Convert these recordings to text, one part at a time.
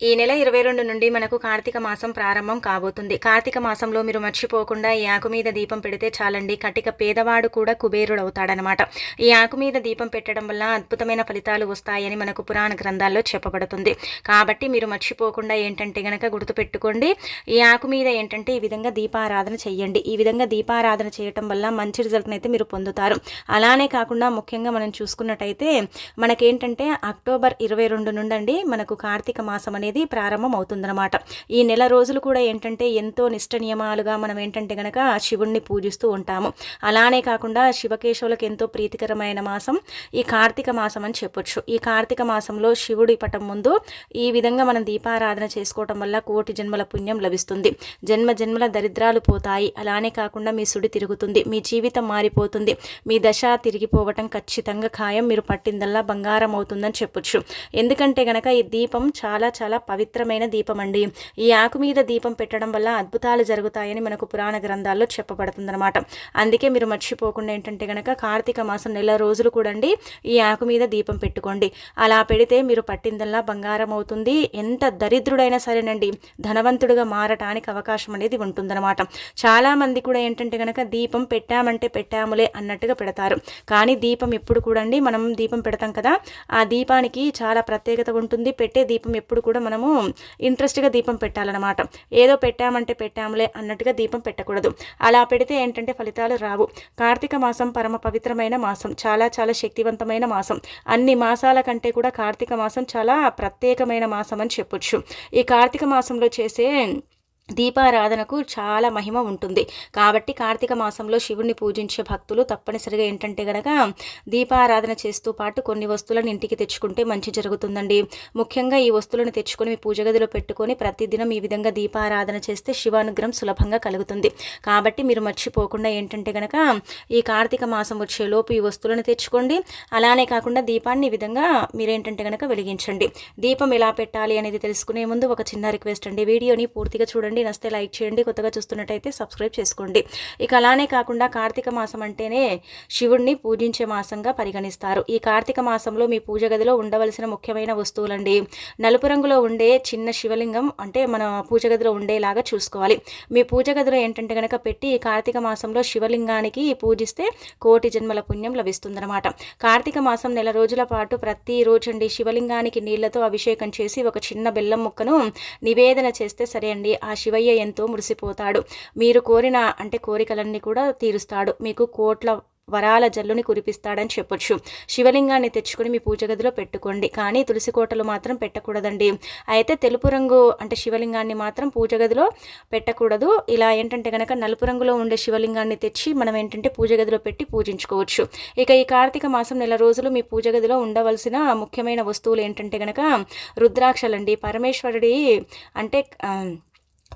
ఈ నెల ఇరవై రెండు నుండి మనకు కార్తీక మాసం ప్రారంభం కాబోతుంది. కార్తీక మాసంలో మీరు మర్చిపోకుండా ఈ ఆకు మీద దీపం పెడితే చాలండి. కటిక పేదవాడు కూడా కుబేరుడు అవుతాడనమాట ఈ ఆకు మీద దీపం పెట్టడం వల్ల అద్భుతమైన ఫలితాలు వస్తాయని మనకు పురాణ గ్రంథాల్లో చెప్పబడుతుంది. కాబట్టి మీరు మర్చిపోకుండా ఏంటంటే గనక గుర్తుపెట్టుకోండి. ఈ ఆకు మీద ఏంటంటే ఈ విధంగా దీపారాధన చేయండి ఈ విధంగా దీపారాధన చేయటం వల్ల మంచి రిజల్ట్ని అయితే మీరు పొందుతారు. అలానే కాకుండా ముఖ్యంగా మనం చూసుకున్నట్టయితే మనకేంటంటే అక్టోబర్ ఇరవై రెండు నుండి మనకు కార్తీక మాసం అనేది ప్రారంభం అవుతుందన్నమాట ఈ నెల రోజులు కూడా ఏంటంటే ఎంతో నిష్ట నియమాలుగా మనం ఏంటంటే గనక శివుణ్ణి పూజిస్తూ ఉంటాము. అలానే కాకుండా శివకేశవులకు ఎంతో ప్రీతికరమైన మాసం ఈ కార్తీక మాసం అని చెప్పొచ్చు. ఈ కార్తీక మాసంలో శివుడి పటం ముందు ఈ విధంగా మనం దీపారాధన చేసుకోవటం వల్ల కోటి జన్మల పుణ్యం లభిస్తుంది. జన్మ జన్మల దరిద్రాలు పోతాయి. అలానే కాకుండా మీ సుడి తిరుగుతుంది. మీ జీవితం మారిపోతుంది. మీ దశ తిరిగిపోవటం ఖచ్చితంగా ఖాయం. మీరు పట్టిందల్లా బంగారం అవుతుందని చెప్పొచ్చు. ఎందుకంటే గనక ఈ దీపం చాలా చాలా చాలా పవిత్రమైన దీపం అండి ఈ ఆకు మీద దీపం పెట్టడం వల్ల అద్భుతాలు జరుగుతాయని మనకు పురాణ గ్రంథాల్లో చెప్పబడుతుందన్నమాట. అందుకే మీరు మర్చిపోకుండా ఏంటంటే కనుక కార్తీక మాసం నెల రోజులు కూడండి ఈ ఆకు మీద దీపం పెట్టుకోండి. అలా పెడితే మీరు పట్టిందల్లా బంగారం అవుతుంది. ఎంత దరిద్రుడైనా సరేనండి ధనవంతుడుగా మారటానికి అవకాశం అనేది ఉంటుందన్నమాట. చాలామంది కూడా ఏంటంటే కనుక దీపం పెట్టామంటే పెట్టాములే అన్నట్టుగా పెడతారు. కానీ దీపం ఎప్పుడు కూడండి మనం దీపం పెడతాం కదా ఆ దీపానికి చాలా ప్రత్యేకత ఉంటుంది. పెట్టే దీపం ఎప్పుడు కూడా మనము ఇంట్రెస్ట్గా దీపం పెట్టాలన్నమాట. ఏదో పెట్టామంటే పెట్టాములే అన్నట్టుగా దీపం పెట్టకూడదు. అలా పెడితే ఏంటంటే ఫలితాలు రావు. కార్తీక మాసం పరమ పవిత్రమైన మాసం. చాలా చాలా శక్తివంతమైన మాసం. అన్ని మాసాల కంటే కూడా కార్తీక మాసం చాలా ప్రత్యేకమైన మాసం అని చెప్పొచ్చు. ఈ కార్తీక మాసంలో చేసే దీపారాధనకు చాలా మహిమ ఉంటుంది. కాబట్టి కార్తీక మాసంలో శివుణ్ణి పూజించే భక్తులు తప్పనిసరిగా ఏంటంటే గనక దీపారాధన చేస్తూ పాటు కొన్ని వస్తువులను ఇంటికి తెచ్చుకుంటే మంచి జరుగుతుందండి. ముఖ్యంగా ఈ వస్తువులను తెచ్చుకొని మీ పూజ గదిలో పెట్టుకొని ప్రతిదినం ఈ విధంగా దీపారాధన చేస్తే శివానుగ్రహం సులభంగా కలుగుతుంది. కాబట్టి మీరు మర్చిపోకుండా ఏంటంటే గనక ఈ కార్తీక మాసం వచ్చేలోపు ఈ వస్తువులను తెచ్చుకోండి. అలానే కాకుండా దీపాన్ని ఈ విధంగా మీరేంటంటే గనక వెలిగించండి. దీపం ఎలా పెట్టాలి అనేది తెలుసుకునే ముందు ఒక చిన్న రిక్వెస్ట్ అండి. వీడియోని పూర్తిగా చూడండి. చేయండి నస్తే లైక్ చేయండి కొత్తగా చూస్తున్నట్టయితే సబ్స్క్రైబ్ చేసుకోండి. ఇక అలానే కాకుండా కార్తీక మాసం అంటేనే శివుణ్ణి పూజించే మాసంగా పరిగణిస్తారు. ఈ కార్తీక మాసంలో మీ పూజ గదిలో ఉండవలసిన ముఖ్యమైన వస్తువులండి. నలుపు రంగులో ఉండే చిన్న శివలింగం అంటే మన పూజ గదిలో ఉండేలాగా చూసుకోవాలి. మీ పూజ గదిలో ఏంటంటే కనుక పెట్టి ఈ కార్తీక మాసంలో శివలింగానికి పూజిస్తే కోటి జన్మల పుణ్యం లభిస్తుందన్నమాట. కార్తీక మాసం నెల రోజుల పాటు ప్రతిరోజు అండి శివలింగానికి నీళ్ళతో అభిషేకం చేసి ఒక చిన్న బెల్లం ముక్కను నివేదన చేస్తే సరే అండి. ఆ శివయ్య ఎంతో మురిసిపోతాడు. మీరు కోరిన అంటే కోరికలన్నీ కూడా తీరుస్తాడు. మీకు కోట్ల వరాల జల్లుని కురిపిస్తాడని చెప్పొచ్చు. శివలింగాన్ని తెచ్చుకొని మీ పూజ గదిలో పెట్టుకోండి. కానీ తులసి కోటలు మాత్రం పెట్టకూడదండి. అయితే తెలుపు రంగు అంటే శివలింగాన్ని మాత్రం పూజ గదిలో పెట్టకూడదు. ఇలా ఏంటంటే కనుక నలుపు రంగులో ఉండే శివలింగాన్ని తెచ్చి మనం ఏంటంటే పూజ గదిలో పెట్టి పూజించుకోవచ్చు. ఇక ఈ కార్తీక మాసం నెల రోజులు మీ పూజ గదిలో ఉండవలసిన ముఖ్యమైన వస్తువులు ఏంటంటే కనుక రుద్రాక్షలండి. పరమేశ్వరుడి అంటే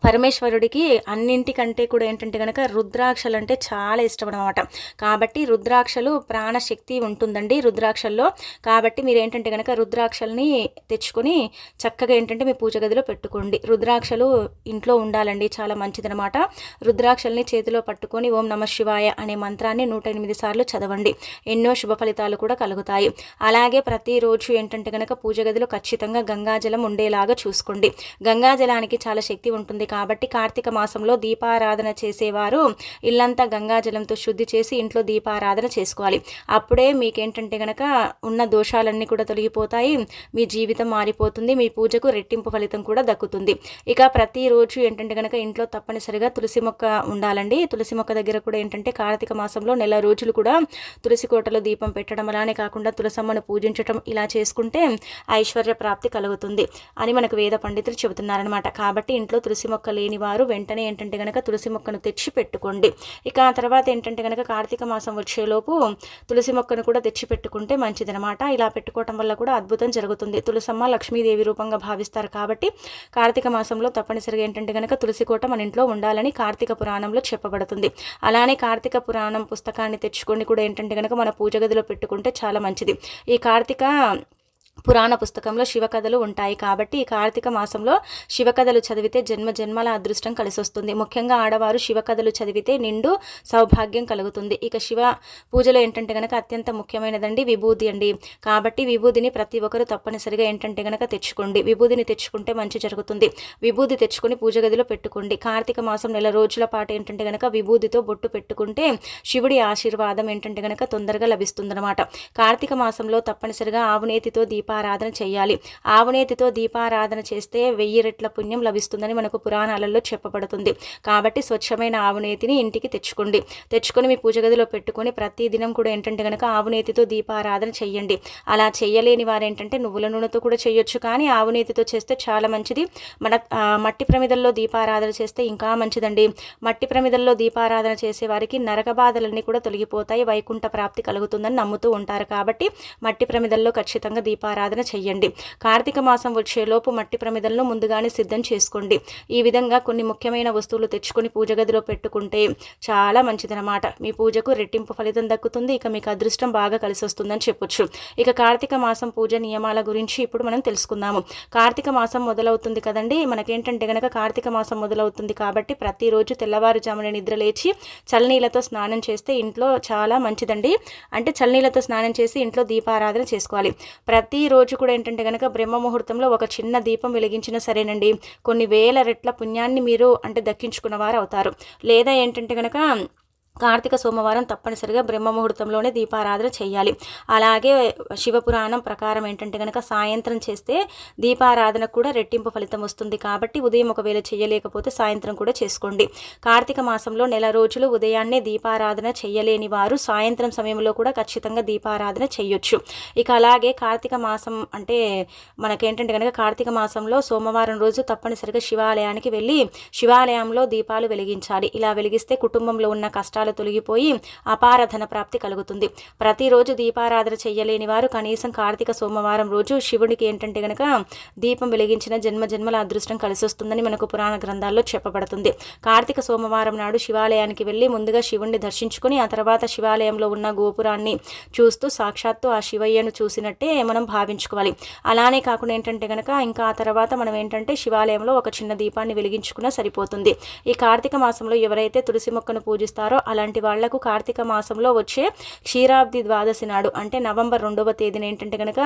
పరమేశ్వరుడికి అన్నింటికంటే కూడా ఏంటంటే కనుక రుద్రాక్షలు అంటే చాలా ఇష్టం అనమాట కాబట్టి రుద్రాక్షలు ప్రాణశక్తి ఉంటుందండి రుద్రాక్షల్లో. కాబట్టి మీరు ఏంటంటే కనుక రుద్రాక్షల్ని తెచ్చుకొని చక్కగా ఏంటంటే మీ పూజ గదిలో పెట్టుకోండి. రుద్రాక్షలు ఇంట్లో ఉండాలండి చాలా మంచిదనమాట. రుద్రాక్షల్ని చేతిలో పట్టుకొని ఓం నమ శివాయ అనే మంత్రాన్ని నూట ఎనిమిది సార్లు చదవండి. ఎన్నో శుభ ఫలితాలు కూడా కలుగుతాయి. అలాగే ప్రతిరోజు ఏంటంటే కనుక పూజ గదిలో ఖచ్చితంగా గంగాజలం ఉండేలాగా చూసుకోండి. గంగాజలానికి చాలా శక్తి ఉంటుంది. కాబట్టి కార్తీక మాసంలో దీపారాధన చేసేవారు ఇల్లంతా గంగాజలంతో శుద్ధి చేసి ఇంట్లో దీపారాధన చేసుకోవాలి. అప్పుడే మీకేంటంటే గనక ఉన్న దోషాలన్నీ కూడా తొలగిపోతాయి. మీ జీవితం మారిపోతుంది. మీ పూజకు రెట్టింపు ఫలితం కూడా దక్కుతుంది. ఇక ప్రతిరోజు ఏంటంటే గనక ఇంట్లో తప్పనిసరిగా తులసి మొక్క ఉండాలండి. తులసి మొక్క దగ్గర కూడా ఏంటంటే కార్తీక మాసంలో నెల రోజులు కూడా తులసి కోటలో దీపం పెట్టడం అలానే కాకుండా తులసమ్మను పూజించడం ఇలా చేసుకుంటే ఐశ్వర్య ప్రాప్తి కలుగుతుంది అని మనకు వేద పండితులు చెబుతున్నారనమాట కాబట్టి ఇంట్లో తులసి మొక్క లేని వారు వెంటనే ఏంటంటే కనుక తులసి మొక్కను తెచ్చి పెట్టుకోండి ఇక ఆ తర్వాత ఏంటంటే కనుక కార్తీక మాసం వచ్చేలోపు తులసి మొక్కను కూడా తెచ్చి పెట్టుకుంటే మంచిదనమాట ఇలా పెట్టుకోవటం వల్ల కూడా అద్భుతం జరుగుతుంది. తులసమ్మ లక్ష్మీదేవి రూపంగా భావిస్తారు కాబట్టి కార్తీక మాసంలో తప్పనిసరిగా ఏంటంటే కనుక తులసి కోట మన ఇంట్లో ఉండాలని కార్తీక పురాణంలో చెప్పబడుతుంది. అలానే కార్తీక పురాణం పుస్తకాన్ని తెచ్చుకొని కూడా ఏంటంటే కనుక మన పూజ గదిలో పెట్టుకుంటే చాలా మంచిది. ఈ కార్తీక పురాణ పుస్తకంలో శివకథలు ఉంటాయి కాబట్టి ఈ కార్తీక మాసంలో శివకథలు చదివితే జన్మ జన్మల అదృష్టం కలిసి వస్తుంది ముఖ్యంగా ఆడవారు శివకథలు చదివితే నిండు సౌభాగ్యం కలుగుతుంది. ఇక శివ పూజలో ఏంటంటే గనక అత్యంత ముఖ్యమైనదండి విభూది అండి. కాబట్టి విభూదిని ప్రతి ఒక్కరు తప్పనిసరిగా ఏంటంటే గనక తెచ్చుకోండి. విభూదిని తెచ్చుకుంటే మంచి జరుగుతుంది. విభూది తెచ్చుకొని పూజ గదిలో పెట్టుకోండి. కార్తీక మాసం నెల రోజుల పాటు ఏంటంటే గనక విభూదితో బొట్టు పెట్టుకుంటే శివుడి ఆశీర్వాదం ఏంటంటే గనక తొందరగా లభిస్తుందన్నమాట. కార్తీక మాసంలో తప్పనిసరిగా ఆవునేతితో దీప దీపారాధన చేయాలి. ఆవునేతితో దీపారాధన చేస్తే వెయ్యి రెట్ల పుణ్యం లభిస్తుందని మనకు పురాణాలలో చెప్పబడుతుంది. కాబట్టి స్వచ్ఛమైన ఆవునేతిని ఇంటికి తెచ్చుకోండి. తెచ్చుకొని మీ పూజ గదిలో పెట్టుకొని ప్రతి దినం కూడా ఏంటంటే కనుక ఆవునేతితో దీపారాధన చేయండి. అలా చేయలేని వారు ఏంటంటే నువ్వుల నూనెతో కూడా చేయొచ్చు. కానీ ఆవునేతితో చేస్తే చాలా మంచిది. మన మట్టి ప్రమిదల్లో దీపారాధన చేస్తే ఇంకా మంచిదండి. మట్టి ప్రమిదల్లో దీపారాధన చేసే వారికి నరక బాధలన్నీ కూడా తొలగిపోతాయి. వైకుంఠ ప్రాప్తి కలుగుతుందని నమ్ముతూ ఉంటారు. కాబట్టి మట్టి ప్రమిదల్లో ఖచ్చితంగా దీపారాధన ఆరాధన చెయ్యండి. కార్తీక మాసం వచ్చేలోపు మట్టి ప్రమిదలను ముందుగానే సిద్ధం చేసుకోండి. ఈ విధంగా కొన్ని ముఖ్యమైన వస్తువులు తెచ్చుకొని పూజ గదిలో పెట్టుకుంటే చాలా మంచిదనమాట మీ పూజకు రెట్టింపు ఫలితం దక్కుతుంది. ఇక మీకు అదృష్టం బాగా కలిసి వస్తుందని చెప్పొచ్చు. ఇక కార్తీక మాసం పూజ నియమాల గురించి ఇప్పుడు మనం తెలుసుకుందాము. కార్తీక మాసం మొదలవుతుంది కదండి. మనకేంటంటే గనక కార్తీక మాసం మొదలవుతుంది కాబట్టి ప్రతిరోజు తెల్లవారుజామున నిద్ర లేచి చల్లనీళ్ళతో స్నానం చేస్తే ఇంట్లో చాలా మంచిదండి. అంటే చల్లనీళ్ళతో స్నానం చేసి ఇంట్లో దీపారాధన చేసుకోవాలి. ప్రతి రోజు కూడా ఏంటంటే కనుక బ్రహ్మ ముహూర్తంలో ఒక చిన్న దీపం వెలిగించినా సరేనండి. కొన్ని వేల రెట్ల పుణ్యాన్ని మీరు అంటే దక్కించుకున్న వారు అవుతారు లేదా ఏంటంటే కనుక కార్తీక సోమవారం తప్పనిసరిగా బ్రహ్మ ముహూర్తంలోనే దీపారాధన చేయాలి. అలాగే శివపురాణం ప్రకారం ఏంటంటే కనుక సాయంత్రం చేస్తే దీపారాధన కూడా రెట్టింపు ఫలితం వస్తుంది కాబట్టి ఉదయం ఒకవేళ చేయలేకపోతే సాయంత్రం కూడా చేసుకోండి. కార్తీక మాసంలో నెల రోజులు ఉదయాన్నే దీపారాధన చేయలేని వారు సాయంత్రం సమయంలో కూడా ఖచ్చితంగా దీపారాధన చేయొచ్చు. ఇక అలాగే కార్తీక మాసం అంటే మనకేంటంటే కనుక కార్తీక మాసంలో సోమవారం రోజు తప్పనిసరిగా శివాలయానికి వెళ్ళి శివాలయంలో దీపాలు వెలిగించాలి. ఇలా వెలిగిస్తే కుటుంబంలో ఉన్న కష్టాలు కష్టాలు తొలగిపోయి అపార ధన ప్రాప్తి కలుగుతుంది. ప్రతిరోజు దీపారాధన చేయలేని వారు కనీసం కార్తీక సోమవారం రోజు శివుడికి ఏంటంటే గనక దీపం వెలిగించిన జన్మ జన్మల అదృష్టం కలిసి వస్తుందని మనకు పురాణ గ్రంథాల్లో చెప్పబడుతుంది. కార్తీక సోమవారం నాడు శివాలయానికి వెళ్ళి ముందుగా శివుణ్ణి దర్శించుకుని ఆ తర్వాత శివాలయంలో ఉన్న గోపురాన్ని చూస్తూ సాక్షాత్తు ఆ శివయ్యను చూసినట్టే మనం భావించుకోవాలి. అలానే కాకుండా ఏంటంటే గనక ఇంకా ఆ తర్వాత మనం ఏంటంటే శివాలయంలో ఒక చిన్న దీపాన్ని వెలిగించుకున్నా సరిపోతుంది. ఈ కార్తీక మాసంలో ఎవరైతే తులసి మొక్కను పూజిస్తారో అలాంటి వాళ్ళకు కార్తీక మాసంలో వచ్చే క్షీరాబ్ది ద్వాదశి నాడు అంటే నవంబర్ రెండవ తేదీన ఏంటంటే కనుక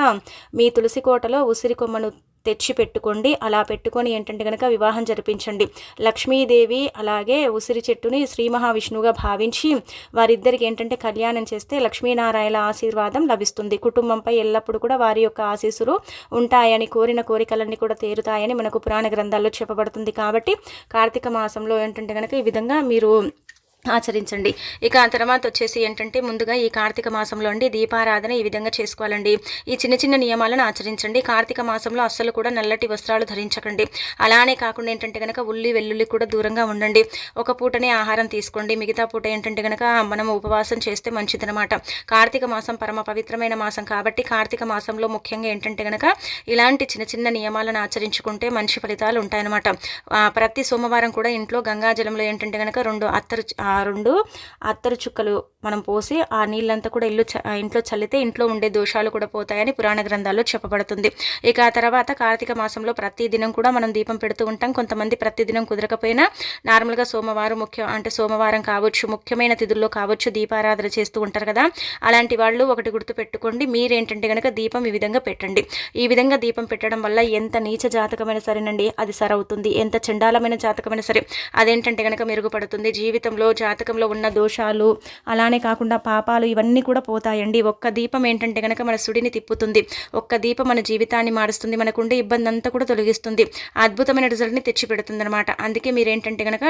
మీ తులసి కోటలో ఉసిరి కొమ్మను తెచ్చి పెట్టుకోండి. అలా పెట్టుకొని ఏంటంటే కనుక వివాహం జరిపించండి. లక్ష్మీదేవి అలాగే ఉసిరి చెట్టుని శ్రీ మహావిష్ణువుగా భావించి వారిద్దరికి ఏంటంటే కళ్యాణం చేస్తే లక్ష్మీనారాయణ ఆశీర్వాదం లభిస్తుంది. కుటుంబంపై ఎల్లప్పుడూ కూడా వారి యొక్క ఆశీస్సులు ఉంటాయని కోరిన కోరికలన్నీ కూడా తీరుతాయని మనకు పురాణ గ్రంథాల్లో చెప్పబడుతుంది. కాబట్టి కార్తీక మాసంలో ఏంటంటే కనుక ఈ విధంగా మీరు ఆచరించండి. ఇక ఆ తర్వాత వచ్చేసి ఏంటంటే ముందుగా ఈ కార్తీక మాసంలో అండి దీపారాధన ఈ విధంగా చేసుకోవాలండి. ఈ చిన్న చిన్న నియమాలను ఆచరించండి. కార్తీక మాసంలో అస్సలు కూడా నల్లటి వస్త్రాలు ధరించకండి. అలానే కాకుండా ఏంటంటే కనుక ఉల్లి వెల్లుల్లి కూడా దూరంగా ఉండండి. ఒక పూటనే ఆహారం తీసుకోండి. మిగతా పూట ఏంటంటే కనుక మనం ఉపవాసం చేస్తే మంచిదనమాట కార్తీక మాసం పరమ పవిత్రమైన మాసం కాబట్టి కార్తీక మాసంలో ముఖ్యంగా ఏంటంటే కనుక ఇలాంటి చిన్న చిన్న నియమాలను ఆచరించుకుంటే మంచి ఫలితాలు ఉంటాయన్నమాట. ప్రతి సోమవారం కూడా ఇంట్లో గంగాజలంలో ఏంటంటే కనుక రెండు అత్తరు రెండు అత్తరు చుక్కలు మనం పోసి ఆ నీళ్ళంతా కూడా ఇల్లు ఇంట్లో చల్లితే ఇంట్లో ఉండే దోషాలు కూడా పోతాయని పురాణ గ్రంథాల్లో చెప్పబడుతుంది. ఇక ఆ తర్వాత కార్తీక మాసంలో ప్రతి దినం కూడా మనం దీపం పెడుతూ ఉంటాం. కొంతమంది ప్రతిదినం కుదరకపోయినా నార్మల్గా సోమవారం ముఖ్యం అంటే సోమవారం కావచ్చు ముఖ్యమైన తిథుల్లో కావచ్చు దీపారాధన చేస్తూ ఉంటారు కదా. అలాంటి వాళ్ళు ఒకటి గుర్తు పెట్టుకోండి. మీరేంటంటే కనుక దీపం ఈ విధంగా పెట్టండి. ఈ విధంగా దీపం పెట్టడం వల్ల ఎంత నీచ జాతకమైన సరేనండి అది సరవుతుంది. ఎంత చండాలమైన జాతకమైన సరే అదేంటంటే కనుక మెరుగుపడుతుంది. జీవితంలో జాతకంలో ఉన్న దోషాలు అలానే కాకుండా పాపాలు ఇవన్నీ కూడా పోతాయండి. ఒక్క దీపం ఏంటంటే కనుక మన సుడిని తిప్పుతుంది. ఒక్క దీపం మన జీవితాన్ని మారుస్తుంది. మనకుండే ఇబ్బంది అంతా కూడా తొలగిస్తుంది. అద్భుతమైన రిజల్ట్ని తెచ్చిపెడుతుంది అనమాట అందుకే మీరేంటంటే కనుక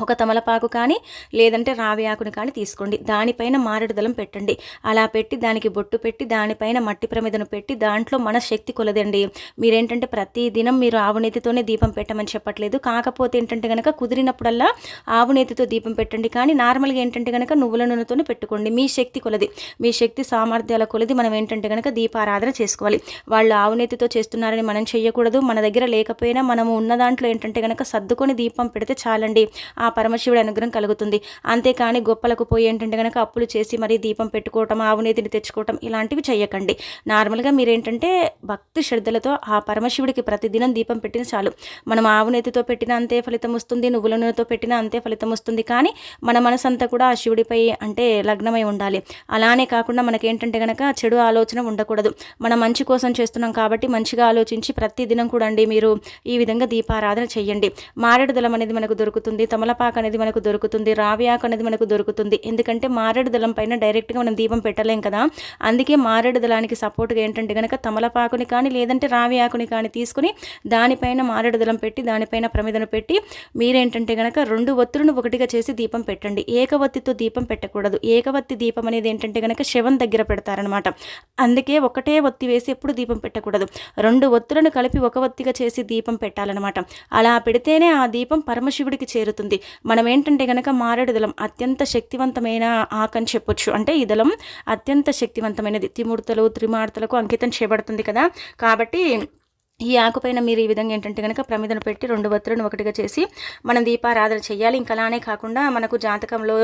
ఒక తమలపాకు కానీ లేదంటే రావి ఆకుని కానీ తీసుకోండి. దానిపైన మారేడు దళం పెట్టండి. అలా పెట్టి దానికి బొట్టు పెట్టి దానిపైన మట్టి ప్రమిదను పెట్టి దాంట్లో మన శక్తి కొలదండి. మీరేంటంటే ప్రతి దినం మీరు ఆవునేతితోనే దీపం పెట్టమని చెప్పట్లేదు. కాకపోతే ఏంటంటే కనుక కుదిరినప్పుడల్లా ఆవునేతితో దీపం పెట్టండి. కానీ నార్మల్గా ఏంటంటే కనుక నువ్వుల నూనెతోనే పెట్టుకోండి. మీ శక్తి కొలది. మీ శక్తి సామర్థ్యాల కొలది మనం ఏంటంటే కనుక దీపారాధన చేసుకోవాలి. వాళ్ళు ఆవునేతితో చేస్తున్నారని మనం చేయకూడదు మన దగ్గర లేకపోయినా మనము ఉన్న దాంట్లో ఏంటంటే కనుక సర్దుకొని దీపం పెడితే చాలండి. ఆ పరమశివుడి అనుగ్రహం కలుగుతుంది. అంతేకాని గొప్పలకు పోయి ఏంటంటే కనుక అప్పులు చేసి మరీ దీపం పెట్టుకోవటం ఆవునేతిని తెచ్చుకోవటం ఇలాంటివి చేయకండి నార్మల్గా మీరేంటంటే భక్తి శ్రద్ధలతో ఆ పరమశివుడికి ప్రతిదినం దీపం పెట్టిన చాలు. మనం ఆవునేతితో పెట్టిన అంతే ఫలితం వస్తుంది నువ్వుల నూనెతో పెట్టిన అంతే ఫలితం వస్తుంది. కానీ మన మనసంతా కూడా ఆ శివుడిపై అంటే లగ్నమై ఉండాలి. అలానే కాకుండా మనకేంటంటే కనుక చెడు ఆలోచన ఉండకూడదు. మనం మంచి కోసం చేస్తున్నాం కాబట్టి మంచిగా ఆలోచించి ప్రతిదినం కూడా అండి మీరు ఈ విధంగా దీపారాధన చేయండి మారేడు దళం అనేది మనకు దొరుకుతుంది. తమలపాకు అనేది మనకు దొరుకుతుంది రావ్యాకు అనేది మనకు దొరుకుతుంది. ఎందుకంటే మారేడు దళం పైన డైరెక్ట్గా మనం దీపం పెట్టలేం కదా. అందుకే మారేడు దళానికి సపోర్ట్గా ఏంటంటే కనుక తమలపాకుని కానీ లేదంటే రావి ఆకుని కానీ తీసుకుని దానిపైన మారేడు దళం పెట్టి దానిపైన ప్రమిదను పెట్టి మీరేంటంటే కనుక రెండు ఒత్తులను ఒకటిగా చేసి దీపం పెట్టండి. ఏకవత్తితో దీపం పెట్టకూడదు. ఏకవత్తి దీపం అనేది ఏంటంటే కనుక శవం దగ్గర పెడతారనమాట అందుకే ఒకటే ఒత్తి వేసి ఎప్పుడు దీపం పెట్టకూడదు. రెండు ఒత్తులను కలిపి ఒక ఒత్తిగా చేసి దీపం పెట్టాలన్నమాట. అలా పెడితేనే ఆ దీపం పరమశివుడికి చేరుతుంది. మనం ఏంటంటే కనుక మారేడు దళం అత్యంత శక్తివంతమైన ఆకని చెప్పొచ్చు. అంటే ఈ దళం అత్యంత శక్తివంతమైనది. త్రిమూర్తలు త్రిమార్తలకు అంకితం చేయబడుతుంది కదా. కాబట్టి ఈ ఆకుపైన మీరు ఈ విధంగా ఏంటంటే కనుక ప్రమిదను పెట్టి రెండు వత్తులను ఒకటిగా చేసి మనం దీపారాధన చేయాలి ఇంకా అలానే కాకుండా మనకు జాతకంలో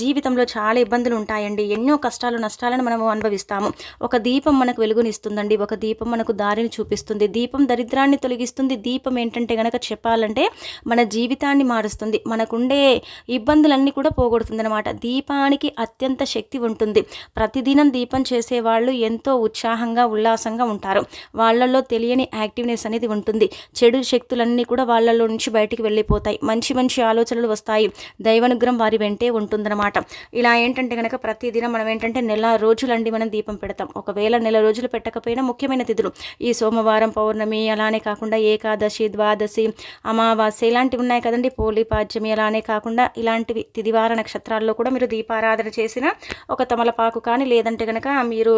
జీవితంలో చాలా ఇబ్బందులు ఉంటాయండి. ఎన్నో కష్టాలు నష్టాలను మనము అనుభవిస్తాము. ఒక దీపం మనకు వెలుగునిస్తుందండి. ఒక దీపం మనకు దారిని చూపిస్తుంది. దీపం దరిద్రాన్ని తొలగిస్తుంది. దీపం ఏంటంటే కనుక చెప్పాలంటే మన జీవితాన్ని మారుస్తుంది. మనకుండే ఇబ్బందులన్నీ కూడా పోగొడుతుంది అనమాట దీపానికి అత్యంత శక్తి ఉంటుంది. ప్రతిదినం దీపం చేసేవాళ్ళు ఎంతో ఉత్సాహంగా ఉల్లాసంగా ఉంటారు. వాళ్ళల్లో తెలియని యాక్టివ్ యాక్టివ్నెస్ అనేది ఉంటుంది. చెడు శక్తులన్నీ కూడా వాళ్ళలో నుంచి బయటికి వెళ్ళిపోతాయి. మంచి మంచి ఆలోచనలు వస్తాయి. దైవానుగ్రహం వారి వెంటే ఉంటుందన్నమాట. ఇలా ఏంటంటే కనుక ప్రతిదినం మనం ఏంటంటే నెల రోజులండి మనం దీపం పెడతాం. ఒకవేళ నెల రోజులు పెట్టకపోయినా ముఖ్యమైన తిథులు. ఈ సోమవారం పౌర్ణమి అలానే కాకుండా ఏకాదశి ద్వాదశి అమావాస్య ఇలాంటివి ఉన్నాయి కదండి. పోలిపాద్యమి అలానే కాకుండా ఇలాంటివి తిదివార నక్షత్రాల్లో కూడా మీరు దీపారాధన చేసిన ఒక తమలపాకు కానీ లేదంటే కనుక మీరు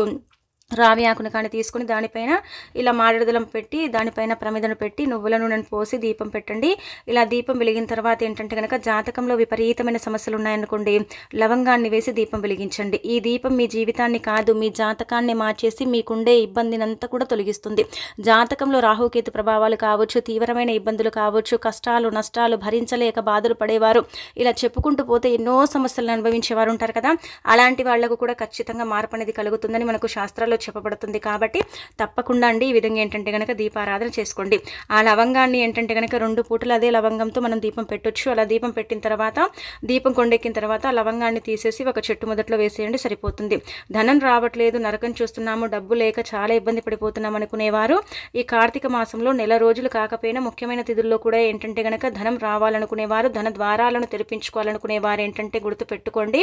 రావి ఆకును కానీ తీసుకుని దానిపైన ఇలా మారేడుదలం పెట్టి దానిపైన ప్రమిదను పెట్టి నువ్వుల నూనెను పోసి దీపం పెట్టండి. ఇలా దీపం వెలిగిన తర్వాత ఏంటంటే కనుక జాతకంలో విపరీతమైన సమస్యలు ఉన్నాయనుకోండి లవంగాన్ని వేసి దీపం వెలిగించండి. ఈ దీపం మీ జీవితాన్ని కాదు మీ జాతకాన్ని మార్చేసి మీకుండే ఇబ్బందినంతా కూడా తొలగిస్తుంది. జాతకంలో రాహుకేతు ప్రభావాలు కావచ్చు తీవ్రమైన ఇబ్బందులు కావచ్చు కష్టాలు నష్టాలు భరించలేక బాధలు పడేవారు. ఇలా చెప్పుకుంటూ పోతే ఎన్నో సమస్యలను అనుభవించేవారు ఉంటారు కదా. అలాంటి వాళ్ళకు కూడా ఖచ్చితంగా మార్పు అనేది కలుగుతుందని మనకు శాస్త్రాల్లో చెప్పబడుతుంది. కాబట్టి తప్పకుండా అండి ఈ విధంగా ఏంటంటే కనుక దీపారాధన చేసుకోండి. ఆ లవంగాన్ని ఏంటంటే కనుక రెండు పూటలు అదే లవంగంతో మనం దీపం పెట్టొచ్చు. అలా దీపం పెట్టిన తర్వాత దీపం కొండెక్కిన తర్వాత ఆ లవంగాన్ని తీసేసి ఒక చెట్టు మొదట్లో వేసేయండి సరిపోతుంది. ధనం రావట్లేదు నరకం చూస్తున్నాము డబ్బు లేక చాలా ఇబ్బంది పడిపోతున్నాం అనుకునేవారు. ఈ కార్తీక మాసంలో నెల రోజులు కాకపోయినా ముఖ్యమైన తిథుల్లో కూడా ఏంటంటే కనుక ధనం రావాలనుకునేవారు ధన ద్వారాలను తెరిపించుకోవాలనుకునేవారు ఏంటంటే గుర్తు పెట్టుకోండి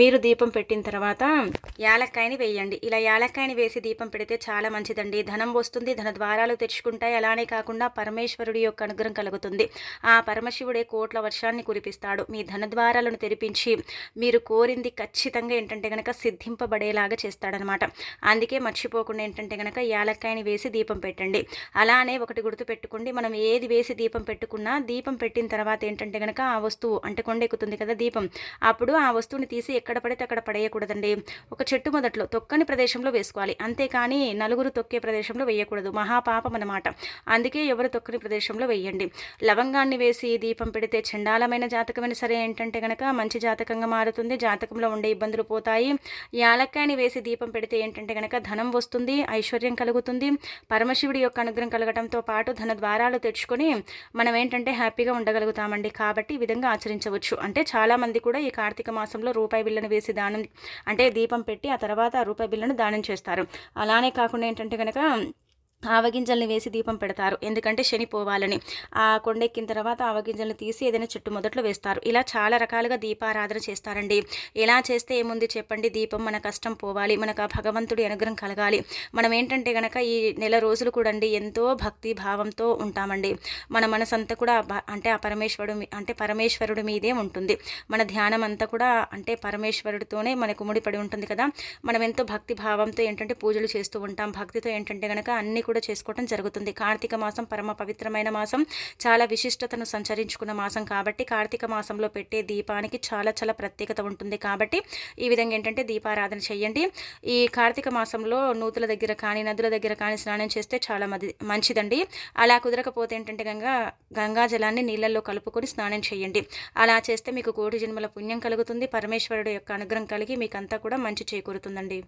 మీరు దీపం పెట్టిన తర్వాత యాలక్కాయని వేయండి. ఇలా యాలక్కాయని వేసి దీపం పెడితే చాలా మంచిదండి. ధనం వస్తుంది ధన ద్వారాలు తెచ్చుకుంటాయి. అలానే కాకుండా పరమేశ్వరుడి యొక్క అనుగ్రహం కలుగుతుంది. ఆ పరమశివుడే కోట్ల వర్షాన్ని కురిపిస్తాడు. మీ ధన ద్వారాలను తెరిపించి మీరు కోరింది ఖచ్చితంగా ఏంటంటే గనక సిద్ధింపబడేలాగా చేస్తాడనమాట. అందుకే మర్చిపోకుండా ఏంటంటే గనక యాలక్కాయని వేసి దీపం పెట్టండి. అలానే ఒకటి గుర్తు పెట్టుకోండి. మనం ఏది వేసి దీపం పెట్టుకున్నా దీపం పెట్టిన తర్వాత ఏంటంటే గనక ఆ వస్తువు అంటే కొండెక్కుతుంది కదా దీపం. అప్పుడు ఆ వస్తువుని తీసి ఎక్కడ పడితే అక్కడ పడేయకూడదండి. ఒక చెట్టు మొదట్లో తొక్కని ప్రదేశంలో వేసుకోవాలి. వేసుకోవాలి అంతేకాని నలుగురు తొక్కే ప్రదేశంలో వేయకూడదు. మహాపాపం అనమాట అందుకే ఎవరు తొక్కని ప్రదేశంలో వేయండి. లవంగాన్ని వేసి దీపం పెడితే చండాలమైన జాతకమైన సరే ఏంటంటే కనుక మంచి జాతకంగా మారుతుంది. జాతకంలో ఉండే ఇబ్బందులు పోతాయి. యాలక్కాయని వేసి దీపం పెడితే ఏంటంటే కనుక ధనం వస్తుంది ఐశ్వర్యం కలుగుతుంది. పరమశివుడి యొక్క అనుగ్రహం కలగడంతో పాటు ధన ద్వారాలు తెచ్చుకొని మనం ఏంటంటే హ్యాపీగా ఉండగలుగుతామండి. కాబట్టి ఈ విధంగా ఆచరించవచ్చు. అంటే చాలామంది కూడా ఈ కార్తీక మాసంలో రూపాయి బిల్లను వేసి దానం అంటే దీపం పెట్టి ఆ తర్వాత రూపాయి బిల్లను దానం చేస్తారు. అలానే కాకుండా ఏంటంటే కనుక ఆవగింజల్ని వేసి దీపం పెడతారు. ఎందుకంటే శని పోవాలని. ఆ కొండెక్కిన తర్వాత ఆవగింజల్ని తీసి ఏదైనా చెట్టు మొదట్లో వేస్తారు. ఇలా చాలా రకాలుగా దీపారాధన చేస్తారండి. ఎలా చేస్తే ఏముంది చెప్పండి. దీపం మన కష్టం పోవాలి. మనకు ఆ భగవంతుడి అనుగ్రహం కలగాలి. మనం ఏంటంటే గనక ఈ నెల రోజులు కూడా అండి ఎంతో భక్తి భావంతో ఉంటామండి. మన మనసంతా కూడా అంటే ఆ పరమేశ్వరుడు అంటే పరమేశ్వరుడి మీదే ఉంటుంది. మన ధ్యానం అంతా కూడా అంటే పరమేశ్వరుడితోనే మనకు ముడిపడి ఉంటుంది కదా. మనం ఎంతో భక్తి భావంతో ఏంటంటే పూజలు చేస్తూ ఉంటాం. భక్తితో ఏంటంటే గనక అన్ని కూడా చేసుకోవడం జరుగుతుంది. కార్తీక మాసం పరమ పవిత్రమైన మాసం. చాలా విశిష్టతను సంచరించుకున్న మాసం కాబట్టి కార్తీక మాసంలో పెట్టే దీపానికి చాలా చాలా ప్రత్యేకత ఉంటుంది. కాబట్టి ఈ విధంగా ఏంటంటే దీపారాధన చేయండి. ఈ కార్తీక మాసంలో నూతుల దగ్గర కానీ నదుల దగ్గర కానీ స్నానం చేస్తే చాలా మది మంచిదండి. అలా కుదరకపోతే ఏంటంటే గంగా గంగా జలాన్ని నీళ్ళల్లో కలుపుకొని స్నానం చేయండి. అలా చేస్తే మీకు కోటి జన్మల పుణ్యం కలుగుతుంది. పరమేశ్వరుడు యొక్క అనుగ్రహం కలిగి మీకంతా కూడా మంచి చేకూరుతుందండి.